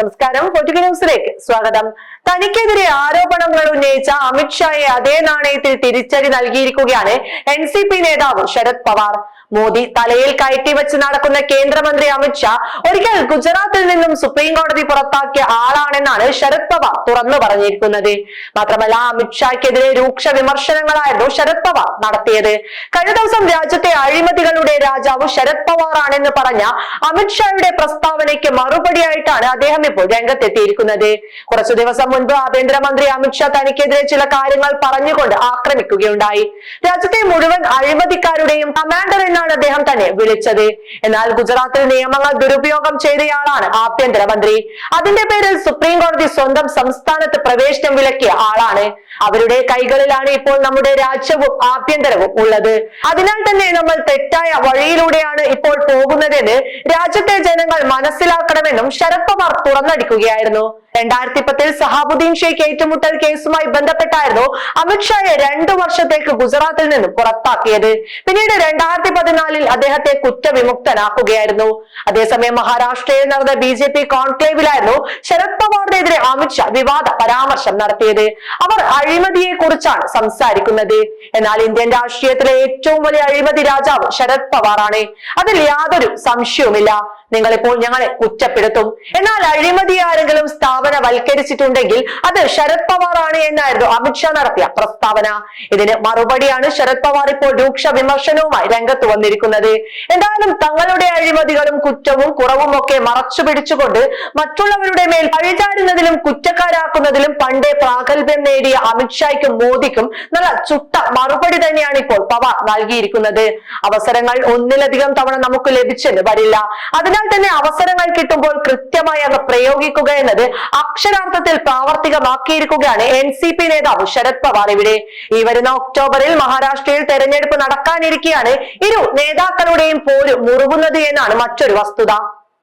നമസ്കാരം. പൊറ്റുക ന്യൂസിലേക്ക് സ്വാഗതം. തനിക്കെതിരെ ആരോപണങ്ങൾ ഉന്നയിച്ച അമിത്ഷായെ അതേ നാണയത്തിൽ തിരിച്ചടി നൽകിയിരിക്കുകയാണ് എൻ നേതാവ് ശരത് പവാർ. മോദി തലയിൽ കയറ്റി വെച്ച് നടക്കുന്ന കേന്ദ്രമന്ത്രി അമിത്ഷാ ഒരിക്കൽ ഗുജറാത്തിൽ നിന്നും സുപ്രീം കോടതി പുറത്താക്കിയ ആളാണെന്നാണ് ശരത് പവാർ തുറന്നു പറഞ്ഞിരിക്കുന്നത്. മാത്രമല്ല അമിത്ഷായ്ക്കെതിരെ രൂക്ഷ വിമർശനങ്ങളായിരുന്നു ശരത് പവാർ നടത്തിയത്. കഴിഞ്ഞ ദിവസം രാജ്യത്തെ അഴിമതികളുടെ രാജാവ് ശരത് പവാർ ആണെന്ന് പറഞ്ഞ അമിത്ഷായുടെ പ്രസ്താവനയ്ക്ക് മറുപടിയായിട്ടാണ് അദ്ദേഹം ഇപ്പോൾ രംഗത്തെത്തിയിരിക്കുന്നത്. കുറച്ചു ദിവസം മുൻപ് ആഭ്യന്തരമന്ത്രി അമിത്ഷാ തനിക്കെതിരെ ചില കാര്യങ്ങൾ പറഞ്ഞുകൊണ്ട് ആക്രമിക്കുകയുണ്ടായി. രാജ്യത്തെ മുഴുവൻ അഴിമതിക്കാരുടെയും കമാൻഡർ എന്നാണ് അദ്ദേഹം തന്നെ വിളിച്ചത്. എന്നാൽ ഗുജറാത്തിൽ നിയമങ്ങൾ ദുരുപയോഗം ചെയ്തയാളാണ് ആഭ്യന്തരമന്ത്രി. അതിന്റെ പേരിൽ സുപ്രീം കോടതി സ്വന്തം സംസ്ഥാനത്ത് പ്രവേശനം വിലക്കിയ ആളാണ്. അവരുടെ കൈകളിലാണ് ഇപ്പോൾ നമ്മുടെ രാജ്യവും ആഭ്യന്തരവും ഉള്ളത്. അതിനാൽ തന്നെ നമ്മൾ തെറ്റായ വഴിയിലൂടെയാണ് ഇപ്പോൾ പോകുന്നതെന്ന് രാജ്യത്തെ ജനങ്ങൾ മനസ്സിലാക്കണമെന്നും ശരത് പവാർ തുറന്നടിക്കുകയായിരുന്നു. രണ്ടായിരത്തി പത്തിൽ സഹാബുദ്ദീൻ ഷെയ്ഖ് ഏറ്റുമുട്ടൽ കേസുമായി ബന്ധപ്പെട്ടായിരുന്നു അമിത്ഷായെ രണ്ടു വർഷത്തേക്ക് ഗുജറാത്തിൽ നിന്നും പുറത്താക്കിയത്. പിന്നീട് രണ്ടായിരത്തി പതിനാലിൽ അദ്ദേഹത്തെ കുറ്റവിമുക്തനാക്കുകയായിരുന്നു. അതേസമയം മഹാരാഷ്ട്രയിൽ നടന്ന ബി ജെ പി കോൺക്ലേവിലായിരുന്നു ശരത് പവാറിനെതിരെ അമിത്ഷാ വിവാദ പരാമർശം നടത്തിയത്. അവർ അഴിമതിയെ കുറിച്ചാണ് സംസാരിക്കുന്നത്. എന്നാൽ ഇന്ത്യൻ രാഷ്ട്രീയത്തിലെ ഏറ്റവും വലിയ അഴിമതി രാജാവ് ശരത് പവാറാണ്. അതിൽ യാതൊരു സംശയവുമില്ല. നിങ്ങളിപ്പോൾ ഞങ്ങളെ കുറ്റപ്പെടുത്തും എന്നാൽ അഴിമതി ആരെങ്കിലും സ്ഥാപനവൽക്കരിച്ചിട്ടുണ്ടെങ്കിൽ അത് ശരത് പവാർ ആണ് എന്നായിരുന്നു അമിത്ഷാ നടത്തിയ പ്രസ്താവന. ഇതിന് മറുപടിയാണ് ശരത് പവാർ ഇപ്പോൾ രൂക്ഷ വിമർശനവുമായി രംഗത്ത് വന്നിരിക്കുന്നത്. എന്തായാലും തങ്ങളുടെ അഴിമതികളും കുറ്റവും കുറവും ഒക്കെ മറച്ചു പിടിച്ചുകൊണ്ട് മറ്റുള്ളവരുടെ മേൽ പഴിചാരുന്നതിലും കുറ്റക്കാരാക്കുന്നതിലും പണ്ടേ പ്രാഗൽഭ്യം നേടിയ അമിത്ഷായ്ക്കും മോദിക്കും നല്ല ചുട്ട മറുപടി തന്നെയാണ് ഇപ്പോൾ പവാർ നൽകിയിരിക്കുന്നത്. അവസരങ്ങൾ ഒന്നിലധികം തവണ നമുക്ക് ലഭിച്ചെന്ന് വരില്ല. അതിനാൽ തന്നെ അവസരങ്ങൾ കിട്ടുമ്പോൾ കൃത്യമായി അവ പ്രയോഗിക്കുക എന്നത് അക്ഷരാർത്ഥത്തിൽ പ്രാവർത്തികമാക്കിയിരിക്കുകയാണ് എൻ സി പി നേതാവ് ശരത് പവാർ. ഇവിടെ ഈ വരുന്ന ഒക്ടോബറിൽ മഹാരാഷ്ട്രയിൽ തെരഞ്ഞെടുപ്പ് നടക്കാനിരിക്കെയാണ് ഇരു നേതാക്കളുടെയും പോര് മുറുകുന്നത് എന്നാണ് മറ്റൊരു വസ്തുത.